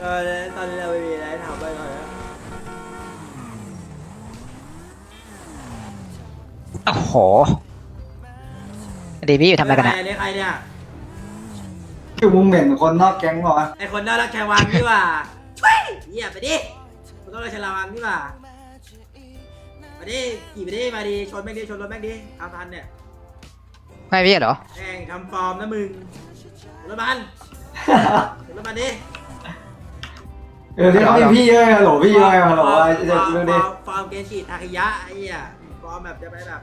เออตอนนี้เราไม่มีอะไรทำไปก่อนนะโอ้โหดีพี่อยู่ทำอะไรกันอะใครเนี่ยใครเนี่ยคือมึงเหม็นคนนอกแก๊งเหรอวะไอคนน่ารักชายวังนี่หว่าช่วยเหี้ยไปดิคนน่ารักชายวังนี่หว่ามาดิขี่ไปดิมาดิชนแม่งดิชนรถแม่งดิเอาทันเนี่ยไม่พี่เหรอแม่งทำฟอร์มนะมึงรถมันรถมันดิ เออที่เขามีพี่เอ้ยฮัลโหลพี่ว่าไงฮัลโหลว่าฟเด็อกร์มเรื่องนี้ฟอร์มเกนจิทาคิยะไอ้เหี้ยฟอร์มแบบจะไปแบบ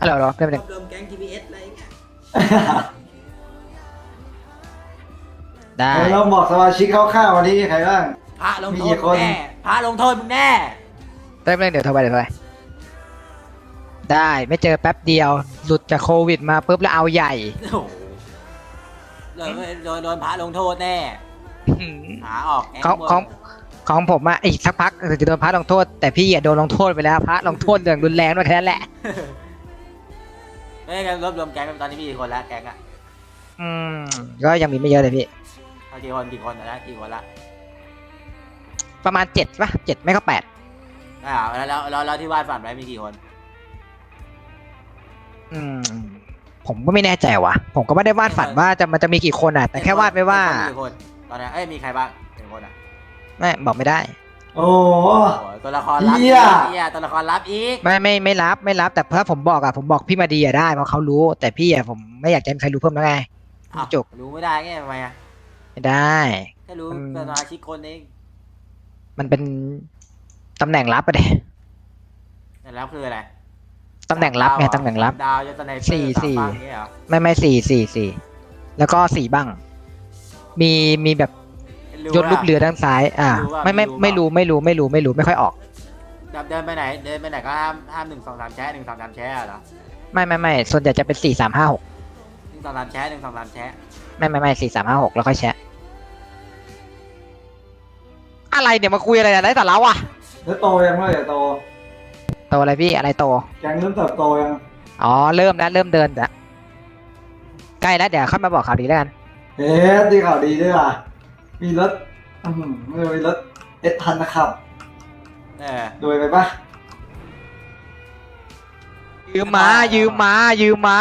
ฮัลโหลเหรอเพื่อนรเป็นวบรวมแก๊ง TBS อะไรอย่างเงี้ยได้เออเราบอกสมาชิกคร่าวๆวันนี้ใครบ้างพระลงโทมีกี่ษคมึนงแน่พระลงโทษมึงแน่ได้เรื่องเดี๋ยวโทรไปเดี๋ยวโทรไปได้ไม่เจอแป๊บเดียว หลุดจากโควิดมาปุ๊บแล้วเอาใหญ่โอ้โหโดนโดนโดนพระลงโทษแน่ หาออกแก๊งของหมดของของผมอะอีกสักพักจะโดนพระลงโทษ แต่พี่อะโดนลงโทษไปแล้วพระลงโทษอย่างรุนแรงด้วยแค่นั้นแหละเฮ้ยกันรวบรวมแก๊งกันตอนนี้มีกี่คนแล้วแก๊งอะอืมก็ยังมีไม่เยอะเลยพี่เอากี่คนกี่คนนะกี่คนละประมาณเจ็ดป่ะเจ็ดไม่ก็แปดอ่าแล้วแล้วแล้วแล้วที่วาดฝันไว้มีกี่คน อืม ผมก็ไม่แน่ใจว่ะ ผมก็ไม่ได้วาดฝันว่าจะมันจะมีกี่คนอะแต่แค่วาดไว้ว่ามีกี่คน ตอนนี้เอ้ยมีใครบ้างหนึ่งคนอะไม่บอกไม่ได้ โอ้โหโอ้ยตัวละครลับเหี้อียกเหี้ยตัวละครลับอีกไม่ไม่ไม่รับไม่รับแต่ถ้าผมบอกอะผมบอกพี่มาดีอะได้เพราะเขารู้ แต่พี่อะผมไม่อยากจะให้ใครรู้เพิ่มแล้วไง อ้าวจุกรู้ไม่ได้ไงทำไมอะไม่ได้ แค่รู้อืม สมาชิกคนเองมันเป็นตำแหน่งลับอะเดแต่แล้วคืออะไรตำแหน่งลับไงดาวอะตำแหน่งลับ ดาวจะตะไนเปอร์สี่สามสี่บ้างอย่างเงี้ยเหรอไม่ไม่สี่สี่สี่แล้วก็สี่บ้าง มีมีแบบรู้ยศลูกว่าเรือด้านซ้าย อ่ารู้ว่าไม่ไม่รู้ไม่รู้ไม่รู้ไม่รู้ไม่รู้ไม่ค่อยออกแบบเดินไปไหน เดินไปไหนก็ห้ามห้ามหนึ่งสองสามแชะหนึ่งสองสามแชะเหรอ ไม่ไม่ไม่ส่วนใหญ่จะเป็นสี่สามห้าหกหนึ่งสองสามแชะหนึ่งสองสามแชะไม่ไม่ไม่สี่สามห้าหกแล้วค่อยแชะอะไรเนี่ยมาคุยอะไรอะไรแต่เราอะแล้วโตยังเมื่อไหร่โต โตอะไรพี่อะไรโตแก๊งเริ่มเติบโตยัง อ๋อเริ่มแล้วเริ่มเดินแล้วใกล้แล้วเดี๋ยวค่อยมาบอกข่าวดีแล้วกัน เอ๊ะดีข่าวดีด้วยว่ะ มีรถอือหือมีรถเอสพันนะครับเออรวยไปปะยืมมา ยืมมา ยืมมา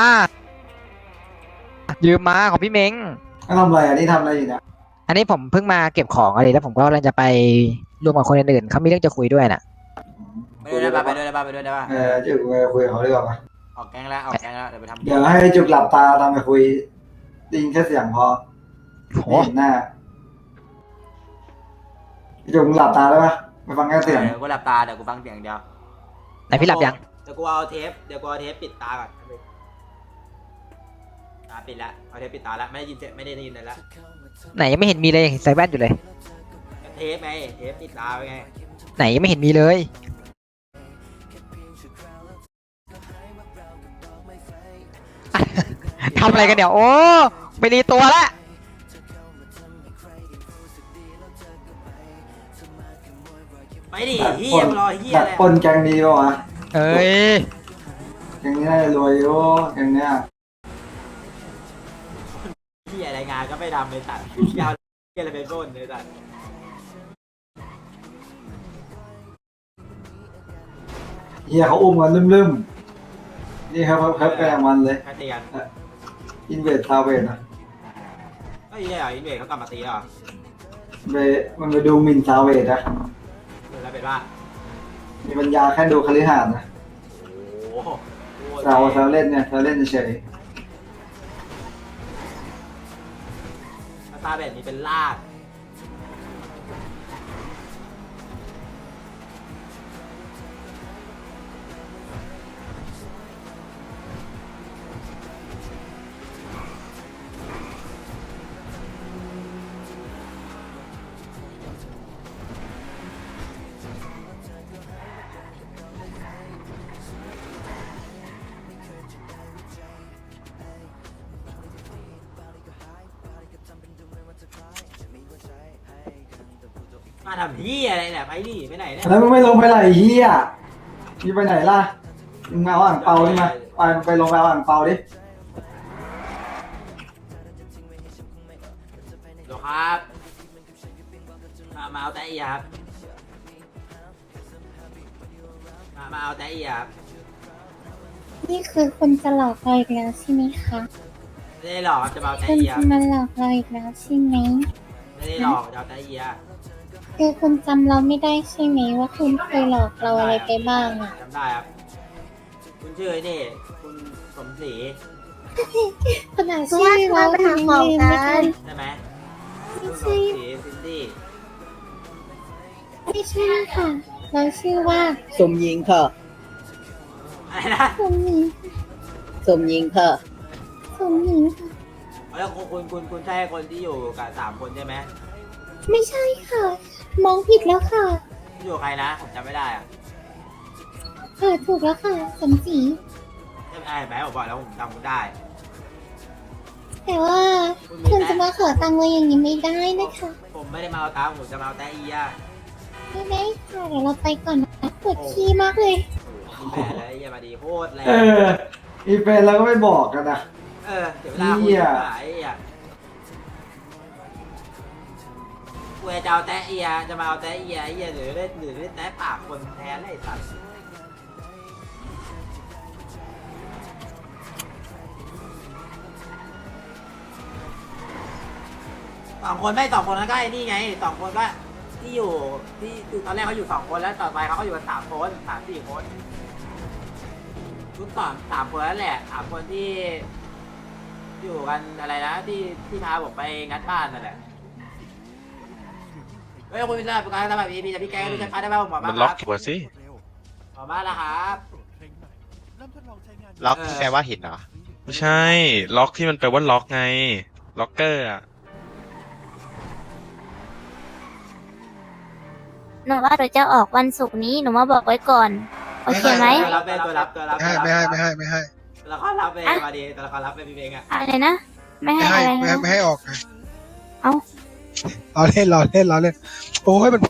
ยืมมาของพี่เม้งไม่ทำอะไรอันนี้ทำอะไรอยู่เนี่ยอันนี้ผมเพิ่งมาเก็บของอะไรแล้วผมก็กำลังจะไปรวมกับคนอื่นๆเขามีเรื่องจะคุยด้วยน่ะ ไปด้วยได้ป่ะไปด้วยได้ป่ะไปด้วยได้ป่ะเออจุกไปคุยกับเขาดีกว่าปะออกแก๊งแล้วออกแก๊งแล้วเดี๋ยวไปทำเดี๋ยวให้จุกหลับตาตามไปคุย ได้ยินแค่เสียงพอโหไม่เห็นหน้าจุกมึงหลับตาได้ปะไปฟังแค่เสียงเดี๋ยวกูหลับตาเดี๋ยวกูฟังเสียงอย่างเดียวไหนพี่หลับยัง เดี๋ยวกูเอาเทปเดี๋ยวกูเอาเทปปิดตาก่อนตาปิดแล้วเอาเทปปิดตาแล้วไม่ได้ยินเสียงไม่ได้ยินเลยละไหนยังไม่เห็นมีเลยยังเห็นใส่แว่นอยู่เลย เทปไงเทปปิดตาไว้ไงไหนยังไม่เห็นมีเลย ทำอะไรกันเนี่ยโอ้ไปรีตัวละไปดิดักเฮีปยนมารอเฮียดัอะกไรปนแกงดีปะวะเอ้ยแกงนี้น่าจะรวยอยู่แกงเนี้ยเฮียอะไรงานก็ไม่ทำเลยตัดเฮียเอาเฮียอะไรไปโน่นเลยตัดเฮียเขาอุ้มกันลืมๆนี่ครับเพิ่มไปอย่างมันเลยแค่เตียน อินเวสซาเวสนะไอ้เฮียอินเวสเขากลับมาตีแล้วเหรอไปมันไปดูหมินซาเวสนะเออแล้วเป็นว่ามีปัญญาแค่ดูคฤหาสน์นะโอ้โหโอ้โหซาวซาวเล่นเนี่ยซาวเล่นเฉย ตาแบบนี้เป็นลาก มาทำเฮียอะไรเนี่ยไปดิไปไหนเนี่ยๆแล้วมึงไม่ลงไปไหนเฮียมีไปไหนล่ะมึงมาเอาอ่างเปาดิมาไปไปลงไปเอาอ่างเปาดิเดี๋ยวครับมาเอาแต่อีครับมามาเอาแต่อีครับนี่คือคุณจะหลอกเราอีกแล้วใช่ไหมคะไม่ได้หลอกครับจะมาเอาแต่คุณอีคจะรับมาหลอกเราอีกแล้วใช่ไหม ไม่ได้หลอกจะเอาแต่อีอะ คือคุณจำเราไม่ได้ใช่ไหมว่าคุณเคยหลอกเราอะไรไปบ้างอะ จำได้ครับ คุณชื่อไอ้นี่ คุณสมศรีขนาดชื่อเราคุณยังลืมไม่ได้ใช่ไหมไม่คุณสใช่มศรีซินดี้ไม่ใช่ค่ะ เราชื่อว่าสมหญิงค่ะ อะไรนะสมหญิงสมหญิงค่ะ สมหญิงค่ะ แล้วคุณคุณคุณคุณใช่คนที่อยู่กับสามคนใช่ไหมไม่ใช่ค่ะ มองผิดแล้วค่ะอยู่กับใครนะ ผมจำไม่ได้อะค่ะถูกแล้วค่ะสมศรีใช่ไหมแหมผมบอกแล้วผมจำคุณได้ แต่ว่าคุณจะมาขอตังค์เราอย่างนี้ไม่ได้นะคะผมไม่ได้มาเอาตังค์ผมจะมาเอาแต่อีอะไม่ได้ค่ะเดี๋ยวเราไปก่อนนะปวดขี้มากเลยมีแฟนแล้วไอ้เหี้ยมาดีโคตรแรงเออมีแฟนแล้วก็ไม่บอกกันนะ เออเดี๋ยวเวลาคุเหี้ยยหายอะ กูจะเอาแต่เอียจะมาเอาแต่เอียเอียหรือได้หรือได้แต่ปากคนแทนไอ้สัตว์สองคนไม่สองคนแล้วก็ไอ้นี่ไงสองคนก็ที่อยู่ที่ตอนแรกเขาอยู่สองคนแล้วต่อไปเขาก็อยู่กันสามคนสามสี่คนทุกสองสามคนแล้วแหละสามคนที่ อยู่กันอะไรนะที่ที่พาผมไปงัดบ้านนั่นแหละ เฮ้ยคุณจะประกันทำแบบนี้พี่จะพี่แกงพี่จะพัดได้ไหมผมบอกมัมานคล็รัอกบหัวสิ บอกมาแล้วครับล็อกเออแปลว่าหินเหรอ ไม่ใช่ ล็อกที่มันแปลว่าล็อกไง ล็อกเกอร์อะหนูว่าหนูจะออกวันศุกร์นี้หนูมาบอกไว้ก่อน โอเคไหมตัวรับเป็นตัวรับตัวรับไม่ให้ไม่ให้ไม่ให้ไม่ให้ตัวละครรับเป็นอะมาดีตัวละครรับเป็นพี่เองอะอะไรนะ ไม่ให้ไม่ให้อะไรไม่นะให้ไม่ให้ออกไงเอ้า เราเล่นเราเล่นเราเล่นโอ้ยมัน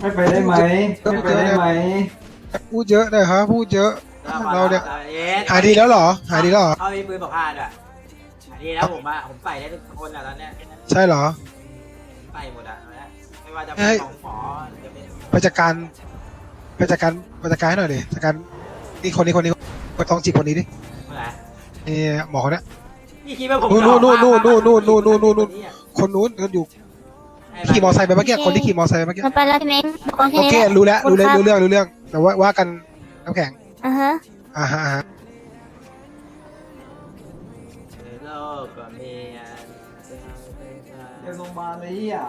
ไม่ไปได้ไหมไม่ไปได้ไหมพูดเยอะนะครับพูดเยอะตัวละครเราเนี่ยเอ๊ะหายดีแล้วเหรอหายดีแล้วเหรอเขามีปืนบอกพาด้วยหายดีแล้วผมว่าผมใส่ได้ทุกคนอะตอนเนี้ยใช่เหรอใส่หมดอะตอนเนี้ยไม่ว่าจะเฮ้เป็นยของหมอจะเป็นไปจัดการไปจัดการไปจัดการให้หน่อยดิจัดการนี่คนนี้คนนี้ไปต้องจีบคนนี้ดิอะไรนี่หมอคนเนี้ยพี่คิดว่าผมนู่นนู่นนู่นนู่นนู่นนู่นนู่น นู่นนู่นเยคนนู้นก็อยู่ขี่มอไซค์ไปเมื่อกี้คนที่ขี่มอไซค์เมื่อกี้หนูไปแล้วพี่เม้งบอกแค่โอนี้เคแหละ รู้แล้วรู้แล้วขอบคุณรู้เรื่องรู้เรื่องแต่ว่าว่ากันน้ำแข็งอ่าฮะ อ่าฮะอ่าฮะโลกก็มีอันเดี๋ยวโรงพยาบาลเลยอะ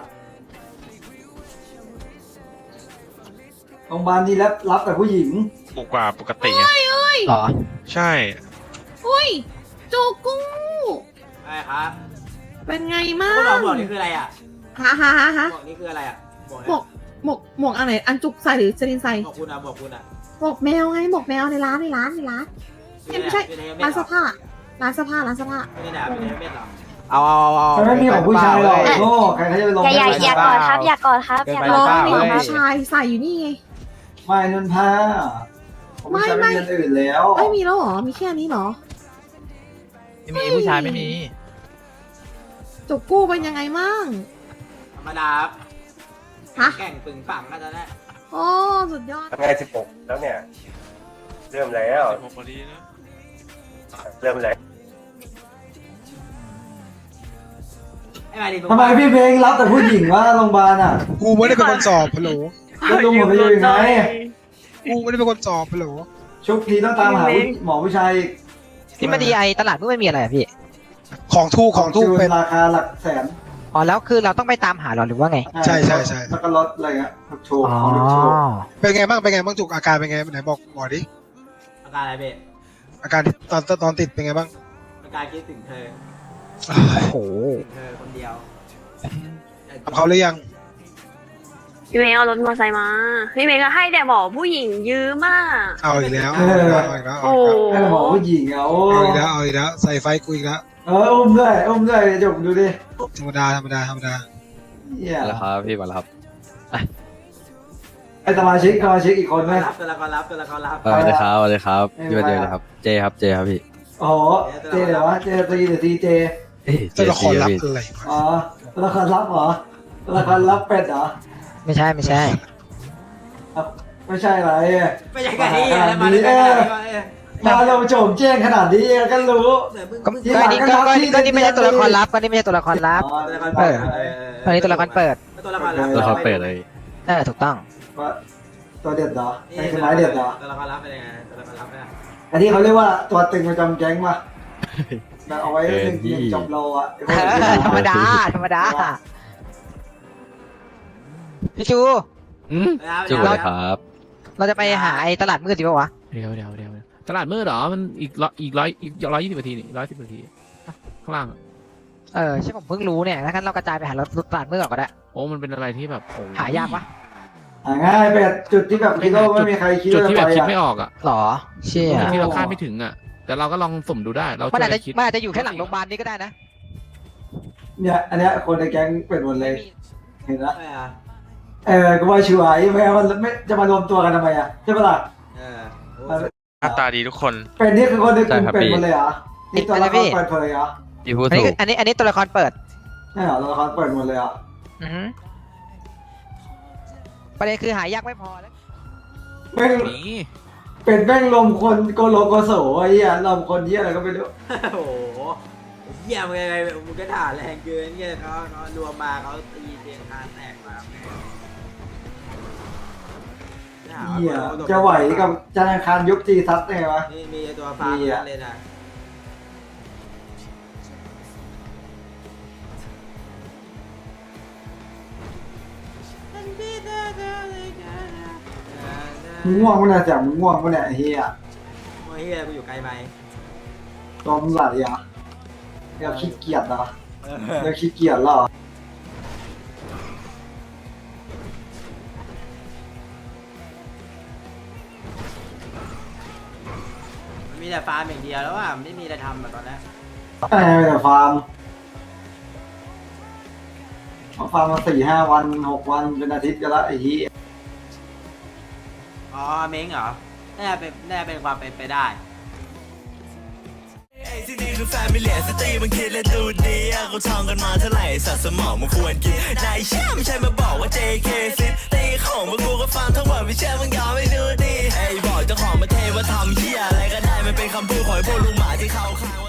โรงพยาบาลนี่รับรับแต่ผู้หญิง ถูกกว่าปกติไงหรอ ใช่ อุ้ยจูกูใช่ครับ เป็นไงมาพวกเรากหมวกนี่คืออะไรอะฮะฮะฮะฮะหมวกนี่คืออะไรอะหมวกหมวกหมวกหมวกอันไหนอันจุกใส่หรือเจรินใส่หมวกคุณอะหมวกคุณอะหมวกแมวไงหมวกแมวในร้านในร้านในร้านไม่ใช่ร้านเสื้อผ้าร้านเสื้อผ้าร้านเสื้อผ้าไม่ได้ด่าไม่ได้เม็ดหรอเอาเอาเอามันไม่มีของผู้ชายหรอกโง่ใครเขาจะไปลงอย่าอย่าให้อย่ากอดครับอย่ากอดครับอย่ากอร้ดองครับมีของผู้ชายใส่อยู่นี่ไง ไม่นนผ้าของผู้ชายไม่ไม่ไม่มีอันอื่นแล้วไม่มีแล้วเหรอมีแค่นี้เหรอไม่มีผู้ชายไม่มี จุกกู้เป็นยังไงมั่ง ธรรมดาครับฮะ แก่งปึงปังก็จะได้โอ้สุดยอดไงสิบหกแล้วเนี่ย เริ่มแล้วผมพอดีนะเริ่มแล้วไอ้มาดิทำไมพี่เพลงรับแต่ผู้หญิงว่าโรงพยาบาลอะกูไม่ได้เป็นคนสอบฮัลโหล แล้วลุงผมไปอยู่ยังไงกูไม่ได้เป็นคนสอบฮัลโหล ชุกทีต้องตามหาผู้หมอผู้ชายอีกที่มาดีไอตลาดเพิ่งไม่มีอะไรอะพี่ ของทูกของทูกเป็เป็นนราคาหลักแสนอ๋อแล้วคือเราต้องไปตามหาเหรอหรือว่าไงใช่ใช่ใช่ แล้วก็รถอะไรเงี้ยรถโชว์อ๋อของรถโชว์เป็นไงบ้างเป็นไงบ้างจุกอาการเป็นไงไหนบอกหมอดิอาการอะไรเบ๊อาการที่ตอนตอนติดเป็นไงบ้างอาการคิดถึงเธอโอ้โห ถึงเธอคนเดียว กับเขาหรือยัง พี่เมย์เอารถมอเตอร์ไซค์มา พี่เมย์ก็ให้แต่บอกผู้หญิงยืมอะเอาอีกแล้วเอาอีกแล้วเอาอีกแล้วโอ้ไอ้หมอผู้หญิงอะโอ้เอาอีกแล้วเอาอีกแล้วใส่ไฟกูอีกแล้วเอออุ้มด้วยอุ้มด้วยจบดูดิธรรมดาธรรมดาธรรมดาเหี้ยแล้วครับพี่มาแล้วครับไอ้สมาชิกสมาชิกอีกคนไหม รับตัวละครรับตัวละครรับ เออสวัสดีครับสวัสดีครับไม่เป็นไรพี่วันเดียวเลยครับ เจครับเจครับพี่โอ้โหเจเดี๋ยววะเจตีหรือทีเจตัวละครลับอะไรวะอ๋อตัวละครรับเหรอตัวละครรับเป็ดเหรอ ไม่ใช่ไม่ใช่ ไม่ใช่อะไรไม่ใช่กันนี่อะไรมาด้วยกันเออมาเราโจงแจ้งขนาดนี้ก็รู้ เดี๋ยวมึงก็ก็นี่ก็ก็นี่ก็นี่ไม่ใช่ตัวละครลับก็นี่ไม่ใช่ตัวละครลับอ๋อตัวละครเอเปิอดเอออันนี้ตัวละครเปิดตัวละครลับตัวเขาเปิดเลยเออถูกต้องว่าตัวเด็ดเหรอนี่คือไม้เด็ดเหรอตัวละครลับเป็นยังไงตัวละครลับเนี่ยอันนี้เขาเรียกว่าตัวตึงประจำแก๊งมาแบบเอาไว้หนึ่งทีจบโลอะเออธรรมดาธรรมดา พี่จู อืมจุกเลยครับเราจะไปหาไอ้ตลาดมืดดีป่าวะ เดี๋ยวเดี๋ยวเดี๋ยวตลาดมืดเหรอ มันอีกร้อยอีกร้อยอีกร้อยยี่สิบนาทีนี่ร้อยสิบนาทีอะข้างล่างอะเออใช่ผมเพิ่งรู้เนี่ยถ้างั้นเรากระจายไปหารถตลาดมืดก่อนก็ได้ โอ้มันเป็นอะไรที่แบบโอ้หายากปะอ่าง่ายเป็ดจุดที่แบบคิดว่าไม่มีใครคิดจุดว่าที่จะแบบไปคิดอะ ไม่ออกอะหรอ เชี่ยอ่าที่เราคาดไม่ถึงอะ แต่เราก็ลองสุ่มดูได้ เรามันช่วอาจยจะกันคิดมันอาจจะอยู่แค่หลังโรงพยาบาลนี่ก็ได้นะเนี่ยอันเนี้ยคนในแก๊งเป็นหมดเลย เห็นนะใช่อะ เออก็ว่าชัวร์ไอ้แม่มันไม่จะมารวมตัวกันทำไมอะใช่ปะล่ะเออหน้าตาดีทุกคน เป็นนี่คือคนในกลุ่มใช่ครับเป็นพี่หมดเลยเหรอนี่ตัวละครเปิดเผยเหรอพี่พูดอันนี้ถูคืกออันนี้อันนี้ตัวละครเปิดใช่เหรอตัวละครเปิดหมดเลยเหรออือหือประเด็นคือหายากไม่พอแล้วแม่งนี่เป็นแม่งลมคนโกโลโกโสไอ้เหี้ยลมคนเหี้ยอะไรก็ไม่รู้โอ้โหเยี่ยมเลยไงมึงก็ด่าแรงเกินเงี้ยเขาเขารวมมาเขาตีเตียงคานแตกมา เหี้ยจะไหวกับจันทร์อังคารยุคจีซัสได้ไงวะ นี่มีตัวฟ้าเลยนะมึงง่วงปะเนี่ยแจ่มมึงง่วงปะเนี่ยไอ้เหี้ยโอ้ยเฮียกูอยู่ไกลไปตัวมึงไหลเหรอะเดี๋ยวขี้เกียจเหรอเดี๋ยวขี้เกียจเหรอ แต่ฟาร์มอย่างเดียวแล้วอะไม่มีอะไรทำแบบตอนนี้ไอ้แต่ฟาร์มฟาร์มมาสี่ห้าวันหกวันเป็นอาทิตย์กันละไอ้เหี้ยอ๋อเม้งเหรอน่าเป็นน่าเป็นความเป็นไปได้ ที่นี่คือแฟมิเลียสตีมันคิดและดูดีอะเขาท่องกันมาเท่าไหร่สัตว์สมองมันควรกินนายเชื่อไม่ใช่มาบอกว่า JK สิตีของพวกกูก็ฟังทั้งหมดไม่เชื่อมึงยอมไม่ดูดีไอ้บอกเจ้าของมาเทว่าทำเหี้ยอะไรก็ได้มันเป็นคำพูดของไอ้พวกลุงหมาที่เขาข้างว่า